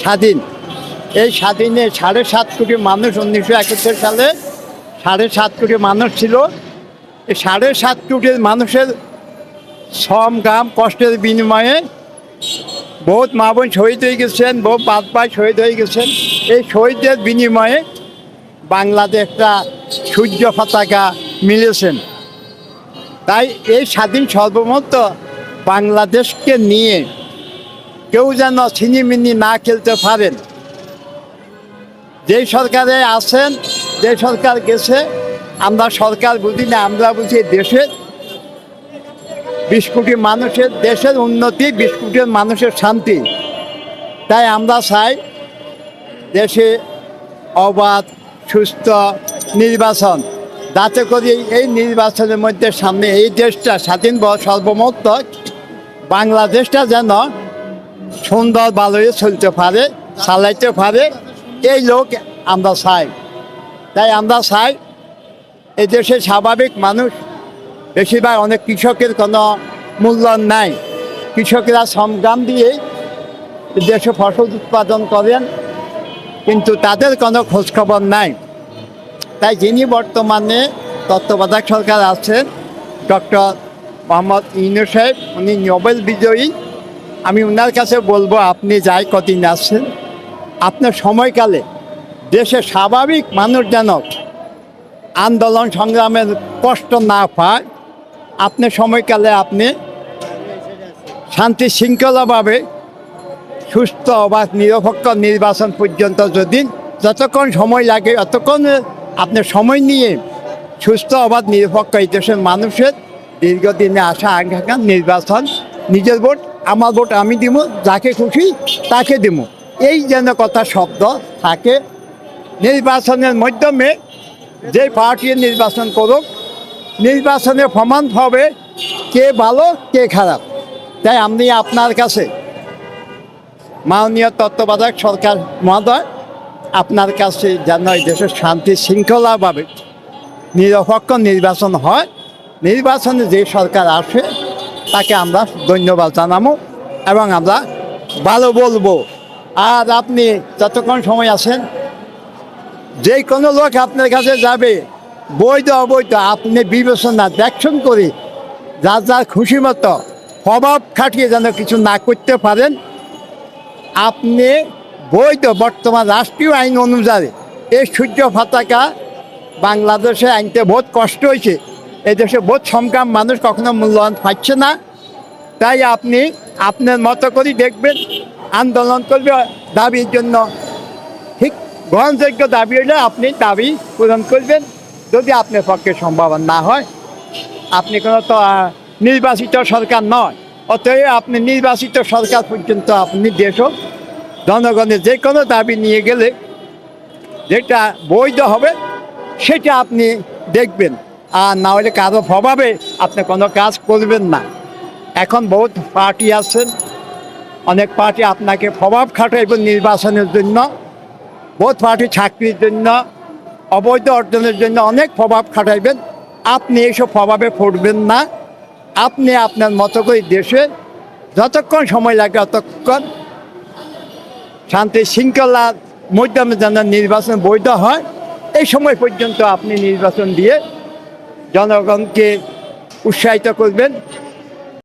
স্বাধীন। এই স্বাধীনে সাড়ে সাত কোটি মানুষ উনিশশো একাত্তর সালে সাড়ে সাত কোটি মানুষ ছিল। এই সাড়ে সাত কোটি মানুষের শ্রম গাম কষ্টের বিনিময়ে বহুত মা বোন শহীদ হয়ে গেছেন বহু বাদ ভাই শহীদ হয়ে গেছেন। এই শহীদদের বিনিময়ে বাংলাদেশ একটা সূর্য পতাকা মিলেছেন তাই এই স্বাধীন সর্বমত বাংলাদেশকে নিয়ে কেউ যেন ছিনিমিনি না খেলতে পারেন। যেই সরকারে আছেন, যে সরকার গেছে, আমরা সরকার বুঝি না, আমরা বুঝি দেশের বিশ কোটি মানুষের, দেশের উন্নতি, বিশ কোটির মানুষের শান্তি। তাই আমরা চাই দেশে অবাধ, সুস্থ নির্বাচন, যাতে করে এই নির্বাচনের মধ্যে সামনে এই দেশটা স্বাধীন ব- সর্বমত বাংলাদেশটা যেন সুন্দর ভালোই চলতে পারে, চালাইতে পারে, এই লোক আমরা চাই। তাই আমরা চাই, এই দেশে স্বাভাবিক মানুষ, বেশিরভাগ অনেক কৃষকের কোনো মূল্যায়ন নাই। কৃষকেরা সংগ্রাম দিয়ে দেশে ফসল উৎপাদন করেন, কিন্তু তাদের কোনো খোঁজখবর নাই। তাই যিনি বর্তমানে তত্ত্বাবধায়ক সরকার আছেন, ডক্টর মোহাম্মদ ইনু সাহেব, উনি নোবেল বিজয়ী। আমি ওনার কাছে বলব, আপনি যাই কদিন আসছেন আপনার সময়কালে দেশে স্বাভাবিক মানুষ যেন আন্দোলন সংগ্রামের কষ্ট না পায় আপনি সময়কালে আপনি শান্তি শৃঙ্খলাভাবে সুস্থ বা নিরপেক্ষ নির্বাচন পর্যন্ত যদি যতক্ষণ সময় লাগে, ততক্ষণ আপনি সময় নিয়ে সুস্থ অবাধ নিরপেক্ষ এই দেশের মানুষের দীর্ঘদিনে আসা আকাঙ্ক্ষা নির্বাচন, নিজের ভোট আমার ভোট আমি দিব যাকে খুশি তাকে দিব এই যেন কথা শব্দ থাকে। নির্বাচনের মাধ্যমে যে পার্টি নির্বাচন করুক, নির্বাচনে প্রমাণ হবে কে ভালো, কে খারাপ। তাই আমি আপনার কাছে মাননীয় তত্ত্বাবধায়ক সরকার মহোদয়, আপনার কাছে যেন এই দেশের শান্তি শৃঙ্খলাভাবে নিরপেক্ষ নির্বাচন হয়। নির্বাচনে যে সরকার আসে তাকে আমরা ধন্যবাদ জানাব এবং আমরা ভালো বলব। আর আপনি যতক্ষণ সময় আছেন যে কোনো লোক আপনার কাছে যাবে, বৈধ অবৈধ, আপনি বিবেচনা দেখছেন করে যার যার খুশি মতো প্রভাব খাটিয়ে যেন কিছু না করতে পারেন, আপনি বৈধ বর্তমান রাষ্ট্রীয় আইন অনুযায়ী এই সূর্য ফাতাকা বাংলাদেশে আনতে বহুত কষ্ট হয়েছে। এই দেশে বহুত সংগ্রাম মানুষ কখনো মূল্যায়ন পাচ্ছে না। তাই আপনি আপনার মতো করে দেখবেন, আন্দোলন করবে দাবির জন্য। ঠিক গ্রহণযোগ্য দাবি হলে আপনি দাবি পূরণ করবেন, যদি আপনার পক্ষে সম্ভব না হয়। আপনি কোনো তো নির্বাচিত সরকার নয়, অতএব আপনি নির্বাচিত সরকার পর্যন্ত আপনি দেশ জনগণের যে কোনো দাবি নিয়ে গেলে যেটা বৈধ হবে, সেটা আপনি দেখবেন। আর না হলে কারও প্রভাবে আপনি কোনো কাজ করবেন না। এখন বহুত পার্টি আছেন অনেক পার্টি আপনাকে প্রভাব খাটাইবে নির্বাচনের জন্য। বহুত পার্টি চাকরির জন্য, অবৈধ অর্জনের জন্য অনেক প্রভাব খাটাইবেন। আপনি এইসব প্রভাবে পড়বেন না। আপনি আপনার মতো করে দেশে যতক্ষণ সময় লাগে ততক্ষণ শান্তি শৃঙ্খলার মাধ্যমে যেন নির্বাচন বৈধ হয়, এই সময় পর্যন্ত আপনি নির্বাচন দিয়ে জনগণকে উৎসাহিত করবেন।